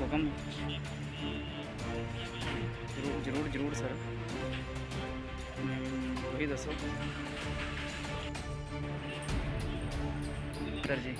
ਹੁਕਮ। ਜ਼ਰੂਰ ਜ਼ਰੂਰ ਜ਼ਰੂਰ ਸਰ ਤੁਸੀਂ ਦੱਸੋ। ਸਰ ਜੀ।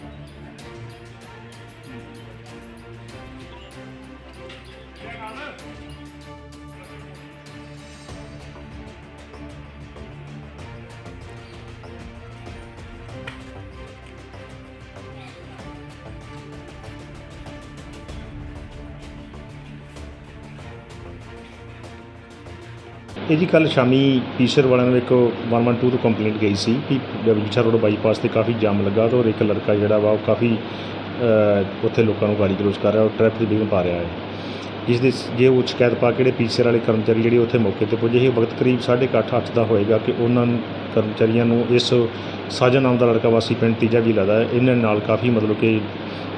ਇਹ ਜੀ ਕੱਲ ਸ਼ਾਮੀ ਪੀਸਰ ਵਾਲਿਆਂ ਨੂੰ ਇੱਕ 112 ਤੋਂ ਕੰਪਲੇਂਟ ਗਈ ਸੀ ਕਿ ਵਿਜੀਠਾ ਰੋਡ ਬਾਈਪਾਸ ਤੇ ਕਾਫੀ ਜਾਮ ਲੱਗਾ ਤੇ ਔਰ ਇੱਕ ਲੜਕਾ ਜਿਹੜਾ ਵਾ ਉਹ ਕਾਫੀ ਉੱਥੇ ਲੋਕਾਂ ਨੂੰ ਗਾਲੀ ਗਲੋਚ ਕਰ ਰਿਹਾ ਔਰ ਟ੍ਰੈਫਿਕ ਦੀ ਵਿਘਨ ਪਾ ਰਿਹਾ ਹੈ। ਜਿਸ ਦੇ ਜੇ ਉਹ ਸ਼ਿਕਾਇਤ ਪਾ ਕੇ ਜਿਹੜੇ ਪੀਸਰ ਵਾਲੇ ਕਰਮਚਾਰੀ ਜਿਹੜੇ ਉੱਥੇ ਮੌਕੇ ਤੇ ਪੁੱਜੇ, ਇਹ ਵਕਤ ਕਰੀਬ 8:30 ਅੱਠ ਦਾ ਹੋਏਗਾ ਕਿ ਉਹਨਾਂ ਕਰਮਚਾਰੀਆਂ ਨੂੰ ਇਸ ਸਾਜਨ ਨਾਮ ਦਾ ਲੜਕਾ ਵਾਸੀ ਪਿੰਡ ਤੀਜਾ ਵੀ ਲੱਗਦਾ ਇਹਨਾਂ ਨਾਲ ਕਾਫੀ ਮਤਲਬ ਕਿ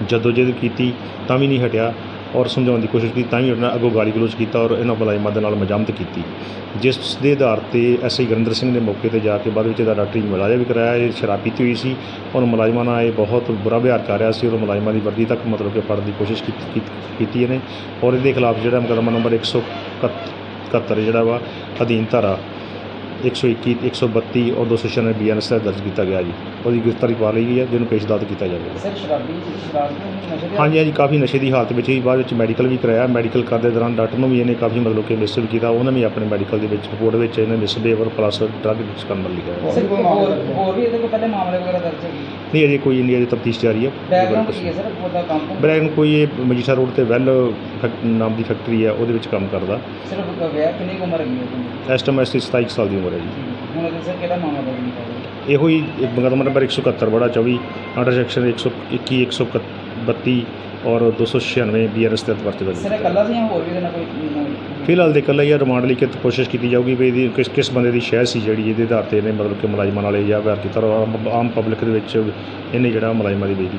ਜਦੋਜਹਿਦ ਕੀਤੀ, ਤਾਂ ਵੀ ਨਹੀਂ ਹਟਿਆ। ਔਰ ਸਮਝਾਉਣ ਦੀ ਕੋਸ਼ਿਸ਼ ਕੀਤੀ ਤਾਂ ਹੀ ਉਹਨਾਂ ਅੱਗੋਂ ਗਾਲੀ ਗਲੋਚ ਕੀਤਾ ਔਰ ਇਹਨਾਂ ਮੁਲਾਜ਼ਮਾਂ ਦੇ ਨਾਲ ਮਜਾਮਤ ਕੀਤੀ। ਜਿਸ ਦੇ ਆਧਾਰ ਤੇ ਐਸਆਈ ਗਰਿੰਦਰ ਸਿੰਘ ਨੇ ਮੌਕੇ ਤੇ ਜਾ ਕੇ ਬਾਅਦ ਵਿੱਚ ਇਹਦਾ ਡਾਕਟਰੀ ਮੁਲਾਜ਼ਾ ਵੀ ਕਰਾਇਆ, ਇਹ ਸ਼ਰਾਬ ਪੀਤੀ ਹੋਈ ਸੀ ਔਰ ਮੁਲਾਜ਼ਮਾਂ ਨਾਲ ਇਹ ਬਹੁਤ ਬੁਰਾ ਵਿਹਾਰ ਕਰ ਰਿਹਾ ਸੀ ਔਰ ਮੁਲਾਜ਼ਮਾਂ ਦੀ ਵਰਦੀ ਤੱਕ ਮਤਲਬ ਕਿ ਫੜਨ ਦੀ ਕੋਸ਼ਿਸ਼ ਕੀਤੀ ਇਹਨੇ ਔਰ ਇਹਦੇ ਖਿਲਾਫ ਜਿਹੜਾ ਮੁਕੱਦਮਾ ਨੰਬਰ 171 ਜਿਹੜਾ ਵਾ ਅਧੀਨ ਧਾਰਾ 121 132 ਔਰ 296 ਬੀਐਨਐਸ ਦਾ ਦਰਜ ਕੀਤਾ ਗਿਆ ਜੀ। ਉਹਦੀ ਗ੍ਰਿਫਤਾਰੀ ਪਾ ਲਈ ਗਈ ਹੈ ਜਿਹਨੂੰ ਪੇਸ਼ਦਾਦ ਕੀਤਾ ਜਾਵੇਗਾ। ਸਰ ਸ਼ਰਾਬੀ ਸ਼ਰਾਬ ਹਾਂਜੀ ਹਾਂਜੀ ਕਾਫੀ ਨਸ਼ੇ ਦੀ ਹਾਲਤ ਵਿੱਚ ਸੀ ਬਾਅਦ ਵਿੱਚ ਮੈਡੀਕਲ ਵੀ ਕਰਾਇਆ। ਮੈਡੀਕਲ ਕਰਦੇ ਦੌਰਾਨ ਡਾਕਟਰ ਨੂੰ ਵੀ ਇਹਨੇ ਕਾਫੀ ਮਤਲਬ ਕਿ ਮਿਸਬਿਹੇਵ ਕੀਤਾ। ਉਹਨਾਂ ਨੇ ਆਪਣੇ ਮੈਡੀਕਲ ਦੇ ਵਿੱਚ ਰਿਪੋਰਟ ਵਿੱਚ ਇਹਨੇ ਮਿਸਬਿਹੇਵ ਔਰ ਪਲੱਸ ਡਰਗ ਯੂਜ਼ ਕਰਨ ਦਾ ਲਿਖਿਆ ਹੈ ਸਰ ਹੋਰ ਵੀ ਇਹਦੇ ਕੋਲ ਪਹਿਲੇ ਮਾਮਲੇ ਵਗੈਰਾ ਦਰਜ ਹੈਗੇ ਨਹੀਂ ਅਜੇ ਕੋਈ ਨਹੀਂ ਅਜੇ ਤਫਤੀਸ਼ ਜਾਰੀ ਹੈ। ਬੈਕਗ੍ਰਾਉਂਡ ਕੀ ਹੈ ਸਰ ਉਹਦਾ ਕੰਮ? ਬਰੈਕ ਨੂੰ ਕੋਈ ਇਹ ਮਜੀਠਾ ਰੋਡ ਤੇ ਵੈਲ ਫੈਕ- ਨਾਮ ਦੀ ਫੈਕਟਰੀ ਹੈ ਉਹਦੇ ਵਿੱਚ ਕੰਮ ਕਰਦਾ। ਸਿਰਫ ਵਿਆਹ ਕਿੰਨੀ ਕੁ ਉਮਰ ਹੈਗੀ ਹੈ ਇਸ ਟਾਈਮ ਇਸ ਦੀ 27 ਕੁ ਸਾਲ ਦੀ ਉਮਰ ਹੈ ਜੀ। ਹੁਣ ਸਰ ਕਿਹੜਾ ਮਾਮਲਾ ਦਰਜ ਕੀਤਾ ਇਹੋ ਹੀ ਮੁਕੱਦਮਾ ਨੰਬਰ 171 ਬੜਾ 24 ਅੰਡਰ ਸੈਕਸ਼ਨ 121 132 ਔਰ 296 ਬੀਆਰਐਸ ਦੇ ਪਰਚੇ ਦਰਜ ਸਰ ਇਹ ਇਕੱਲਾ ਸੀ ਜਾਂ ਹੋਰ ਵੀ ਇਹਦੇ ਨਾਲ ਕੋਈ ਫਿਲਹਾਲ ਦੇ ਇਕੱਲਾ ਹੀ ਆ ਰਿਮਾਂਡ ਲਈ ਕਿ ਕੋਸ਼ਿਸ਼ ਕੀਤੀ ਜਾਊਗੀ ਵੀ ਇਹਦੀ ਕਿਸ ਕਿਸ ਬੰਦੇ ਦੀ ਸ਼ਹਿ ਸੀ ਜਿਹੜੀ ਇਹਦੇ ਆਧਾਰ ਤੇ ਇਹਨੇ ਮਤਲਬ ਕਿ ਮੁਲਾਜ਼ਮਾਂ ਨਾਲ ਇਹ ਜਿਹਾ ਵਿਹਾਰ ਕੀਤਾ। ਔਰ ਆਮ- ਆਮ ਪਬਲਿਕ ਦੇ ਵਿੱਚ ਇਹਨੇ ਜਿਹੜਾ ਮੁਲਾਜ਼ਮਾਂ ਦੀ ਬੇਇੱਜ਼ਤੀ ਕਰ